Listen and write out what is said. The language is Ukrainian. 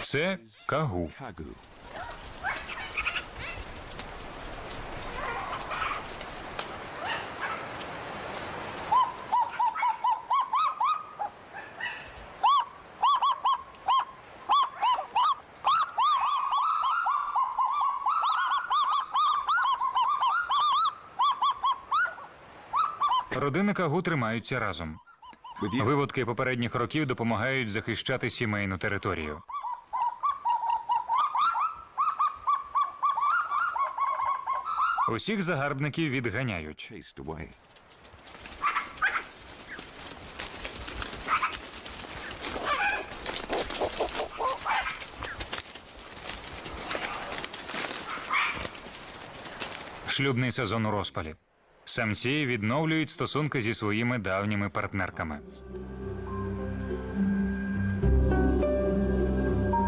Це кагу. Родини кагу тримаються разом. Виводки попередніх років допомагають захищати сімейну територію. Усіх загарбників відганяють. Шлюбний сезон у розпалі. Самці відновлюють стосунки зі своїми давніми партнерками.